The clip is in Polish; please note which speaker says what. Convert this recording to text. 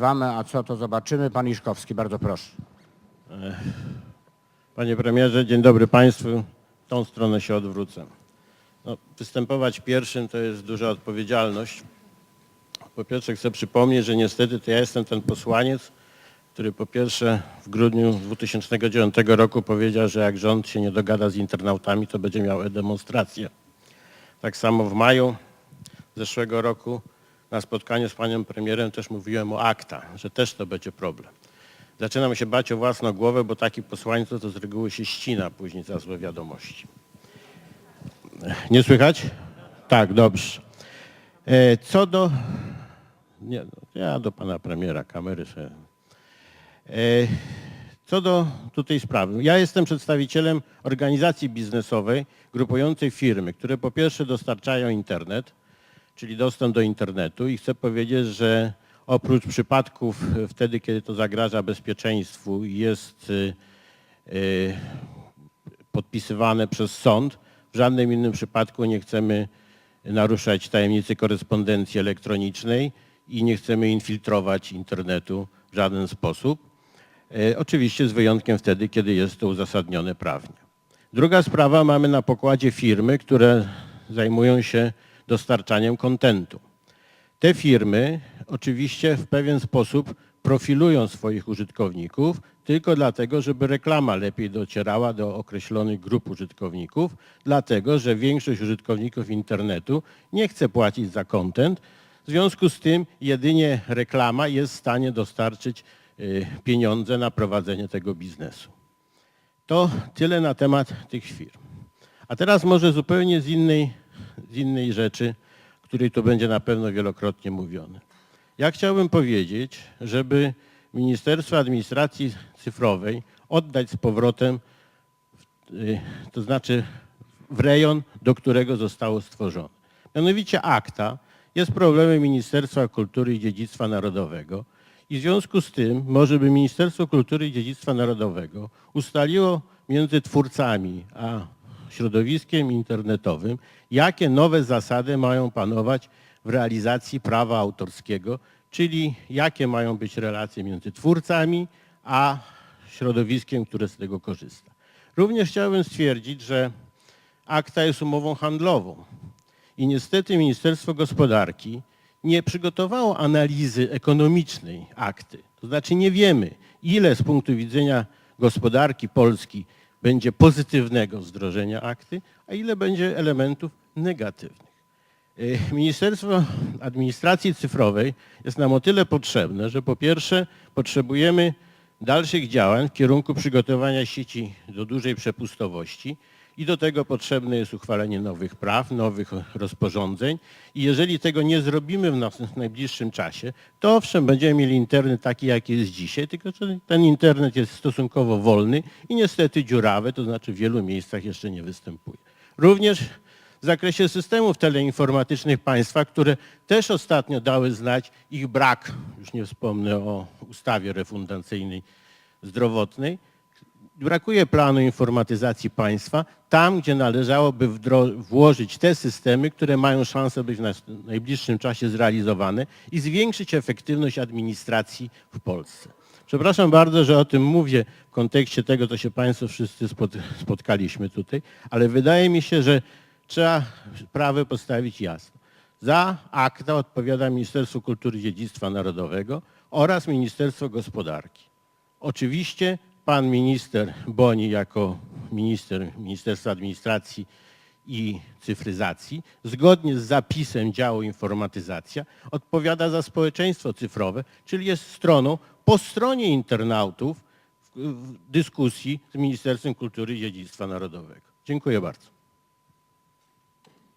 Speaker 1: Wamy, a co to zobaczymy? Pan Iszkowski, bardzo proszę.
Speaker 2: Panie premierze, dzień dobry Państwu. W tą stronę się odwrócę. No, występować pierwszym to jest duża odpowiedzialność. Po pierwsze chcę przypomnieć, że niestety to ja jestem ten posłaniec, który po pierwsze w grudniu 2009 roku powiedział, że jak rząd się nie dogada z internautami, to będzie miał demonstrację. Tak samo w maju zeszłego roku na spotkaniu z panem premierem też mówiłem o akta, że też to będzie problem. Zaczynam się bać o własną głowę, bo taki posłańc to z reguły się ścina później za złe wiadomości. Nie słychać? Tak, dobrze. E, Co do... Nie, no, ja do pana premiera kamery sobie. E, Co do tutaj sprawy. Ja jestem przedstawicielem organizacji biznesowej grupującej firmy, które po pierwsze dostarczają internet, czyli dostęp do internetu i chcę powiedzieć, że oprócz przypadków e, wtedy, kiedy to zagraża bezpieczeństwu i jest y, y, podpisywane przez sąd, w żadnym innym przypadku nie chcemy naruszać tajemnicy korespondencji elektronicznej i nie chcemy infiltrować internetu w żaden sposób. E, Oczywiście z wyjątkiem wtedy, kiedy jest to uzasadnione prawnie. Druga sprawa, mamy na pokładzie firmy, które zajmują się dostarczaniem kontentu. Te firmy oczywiście w pewien sposób profilują swoich użytkowników tylko dlatego, żeby reklama lepiej docierała do określonych grup użytkowników, dlatego że większość użytkowników internetu nie chce płacić za kontent, w związku z tym jedynie reklama jest w stanie dostarczyć y, pieniądze na prowadzenie tego biznesu. To tyle na temat tych firm. A teraz może zupełnie z innej, z innej rzeczy, której tu będzie na pewno wielokrotnie mówione. Ja chciałbym powiedzieć, żeby Ministerstwo Administracji Cyfrowej oddać z powrotem, y, to znaczy w rejon, do którego zostało stworzone. Mianowicie akta jest problemem Ministerstwa Kultury i Dziedzictwa Narodowego i w związku z tym może by Ministerstwo Kultury i Dziedzictwa Narodowego ustaliło między twórcami a środowiskiem internetowym, jakie nowe zasady mają panować w realizacji prawa autorskiego, czyli jakie mają być relacje między twórcami a środowiskiem, które z tego korzysta. Również chciałbym stwierdzić, że akta jest umową handlową i niestety Ministerstwo Gospodarki nie przygotowało analizy ekonomicznej akty. To znaczy nie wiemy, ile z punktu widzenia gospodarki Polski będzie pozytywnego wdrożenia akty, a ile będzie elementów negatywnych. Y, Ministerstwo Administracji Cyfrowej jest nam o tyle potrzebne, że po pierwsze potrzebujemy dalszych działań w kierunku przygotowania sieci do dużej przepustowości i do tego potrzebne jest uchwalenie nowych praw, nowych rozporządzeń i jeżeli tego nie zrobimy w nas- w najbliższym czasie, to owszem, będziemy mieli internet taki, jaki jest dzisiaj, tylko że ten internet jest stosunkowo wolny i niestety dziurawy, to znaczy w wielu miejscach jeszcze nie występuje. Również w zakresie systemów teleinformatycznych państwa, które też ostatnio dały znać ich brak, już nie wspomnę o ustawie refundacyjnej zdrowotnej, brakuje planu informatyzacji państwa tam, gdzie należałoby włożyć te systemy, które mają szansę być w najbliższym czasie zrealizowane i zwiększyć efektywność administracji w Polsce. Przepraszam bardzo, że o tym mówię w kontekście tego, co się Państwo wszyscy spot- spotkaliśmy tutaj, ale wydaje mi się, że trzeba sprawę postawić jasno. Za akta odpowiada Ministerstwo Kultury i Dziedzictwa Narodowego oraz Ministerstwo Gospodarki. Oczywiście pan minister Boni jako minister Ministerstwa Administracji i Cyfryzacji, zgodnie z zapisem działu informatyzacja, odpowiada za społeczeństwo cyfrowe, czyli jest stroną po stronie internautów w, dyskusji z Ministerstwem Kultury i Dziedzictwa Narodowego. Dziękuję bardzo.